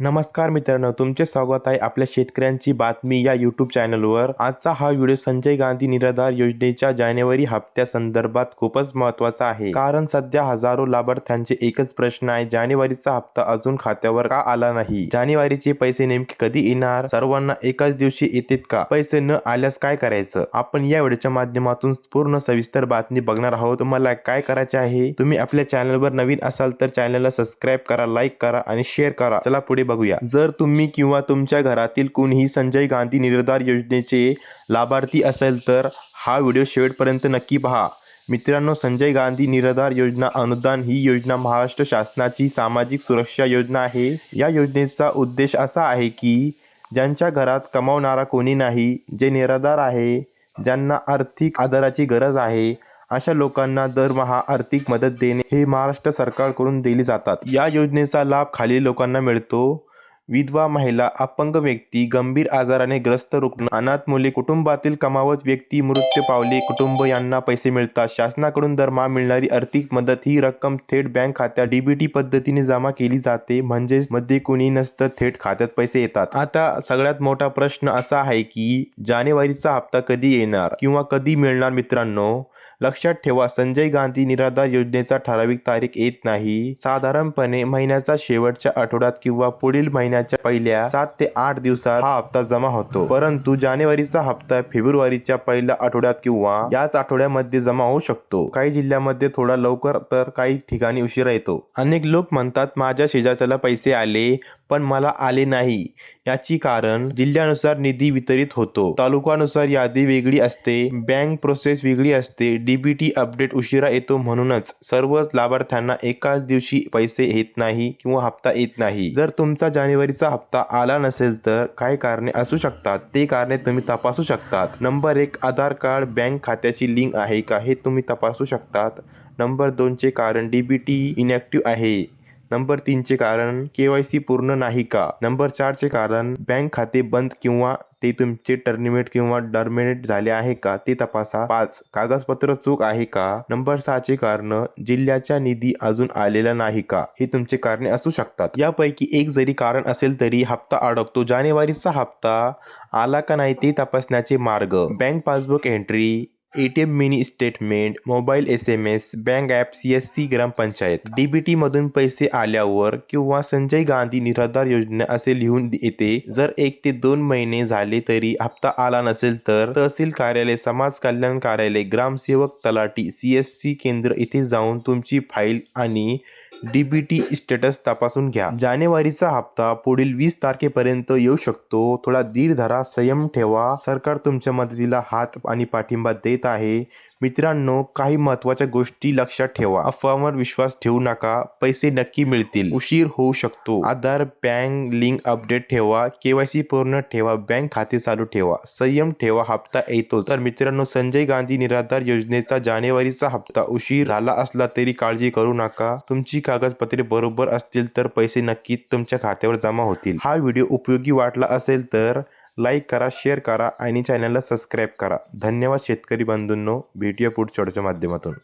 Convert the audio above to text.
नमस्कार मित्रांनो तुमचे स्वागत आहे आपल्या शेतकऱ्यांची बातमी या यूट्यूब चॅनलवर आजचा हा व्हिडिओ संजय गांधी निराधार योजनेच्या जानेवारी हप्त्या संदर्भात खूपच महत्त्वाचा आहे. कारण सध्या हजारो लाभार्थ्यांचे एकच प्रश्न आहे जानेवारीचा हप्ता अजून खात्यावर का आला नाही? जानेवारीचे पैसे नेमके कधी येणार? सर्वांना एकाच दिवशी येतात का? पैसे न आल्यास काय करायचं? आपण या व्हिडिओच्या माध्यमातून पूर्ण सविस्तर बातमी बघणार आहोत. तुम्हाला काय करायचे आहे? तुम्ही आपल्या चॅनलवर नवीन असाल तर चॅनलला सबस्क्राईब करा लाईक करा आणि शेअर करा. चला पुढे बघूया. जर तुम्ही किंवा तुमच्या घरातील कुणीही संजय गांधी निराधार योजनेचे लाभार्थी असेल तर हा व्हिडिओ शेवटपर्यंत नक्की पहा. मित्रांनो संजय गांधी निराधार योजना अनुदान ही योजना महाराष्ट्र शासनाची सामाजिक सुरक्षा योजना आहे. या योजनेचा उद्देश असा आहे की ज्यांच्या घरात कमावणारा कोणी नाही जे निराधार आहे ज्यांना आर्थिक आधाराची गरज आहे अशा लोकांना दरमहा आर्थिक मदत देणे हे महाराष्ट्र सरकारकडून दिली जातात. या योजनेचा लाभ खालील लोकांना मिळतो. विधवा महिला अपंग व्यक्ती गंभीर आजाराने ग्रस्त रुग्ण अनाथ मुले कुटुंबातील कमावत व्यक्ती मृत्यू पावले कुटुंब यांना पैसे मिळतात. शासनाकडून दरमहा मिळणारी आर्थिक मदत ही रक्कम थेट बँक खात्यात डीबीटी पद्धतीने जमा केली जाते. म्हणजेच मध्ये कुणी नसतं थेट खात्यात पैसे येतात. आता सगळ्यात मोठा प्रश्न असा आहे की जानेवारीचा हप्ता कधी येणार किंवा कधी मिळणार मित्रांनो? लक्षात ठेवा संजय गांधी निराधार योजनेचा ठराविक तारीख येत नाही. साधारणपणे महिन्याचा शेवटच्या आठवड्यात किंवा पुढील महिन्यात महिन्याच्या पहिल्या सात ते आठ दिवसात हा हप्ता जमा होतो. परंतु जानेवारीचा हप्ता फेब्रुवारीच्या पहिल्या आठवड्यात किंवा याच आठवड्यामध्ये जमा होऊ शकतो. काही जिल्ह्यामध्ये थोडा लवकर तर काही ठिकाणी उशिरा येतो. अनेक लोक म्हणतात माझ्या शेजारच्याला पैसे आले पण मला आले नाही. याची कारण जिल्ह्यानुसार निधी वितरित होतो. तालुक्यानुसार यादी वेगळी असते. बँक प्रोसेस वेगळी असते. डीबीटी अपडेट उशिरा येतो म्हणूनच सर्व लाभार्थ्यांना एकाच दिवशी पैसे येत नाही किंवा हप्ता येत नाही. जर तुमचा जानेवारीचा हप्ता आला नसेल तर काही कारणे असू शकतात? ते कारणे तुम्ही तपासू शकतात. नंबर एक आधार कार्ड बँक खात्याची लिंक आहे का? हे तुम्ही तपासू शकतात. नंबर दोनचे कारण डीबीटी इनॅक्टिव्ह आहे. नंबर तीनचे कारण के वाय सी पूर्ण नाही का? नंबर चारचे कारण बँक खाते बंद किंवा ते तुमचे टर्मिनेट किंवा डर्मिनेट झाले आहे का? ते तपासा. पाच कागदपत्र चूक आहे का? नंबर सहाचे कारण जिल्ह्याच्या निधी अजून आलेला नाही का? हे तुमचे कारणे असू शकतात. यापैकी एक जरी कारण असेल तरी हप्ता अडकतो. जानेवारीचा हप्ता आला का नाही ते तपासण्याचे मार्ग. Bank passbook entry ATM mini statement mobile S M S bank app C S C gram panchayat D B टीमधून पैसे आल्यावर किंवा संजय गांधी निराधार योजना असे लिहून येते जर एक ते दोन महिने झाले तरी हप्ता आला नसेल तर तहसील कार्यालय समाज कल्याण कार्यालय ग्रामसेवक तलाठी सी एस सी केंद्र इथे जाऊन तुमची फाईल आणि डी बी टी स्टेटस तपासून घ्या. जानेवारीचा हप्ता पुढील वीस तारखेपर्यंत येऊ शकतो. थोडा दीड धरा संयम ठेवा. सरकार तुमच्या मदतीला हात आणि पाठिंबा देत आहे. मित्रांनो काही महत्त्वाच्या गोष्टी लक्षात ठेवा. अफवांवर विश्वास ठेवू नका. पैसे नक्की मिळतील. उशीर होऊ शकतो. आधार बँक लिंक अपडेट ठेवा. केवायसी पूर्ण ठेवा. बँक खाते चालू ठेवा. संयम ठेवा. हप्ता येतो तर मित्रांनो संजय गांधी निराधार योजनेचा जानेवारीचा हप्ता उशीर झाला असला तरी काळजी करू नका. तुमची कागदपत्रे बरोबर असतील तर पैसे नक्कीच तुमच्या खात्यावर जमा होतील. हा व्हिडिओ उपयोगी वाटला असेल तर लाईक करा शेअर करा आणि चॅनलला सबस्क्राईब करा. धन्यवाद शेतकरी बंधूंनो. भेटूया पुढच्या माध्यमातून.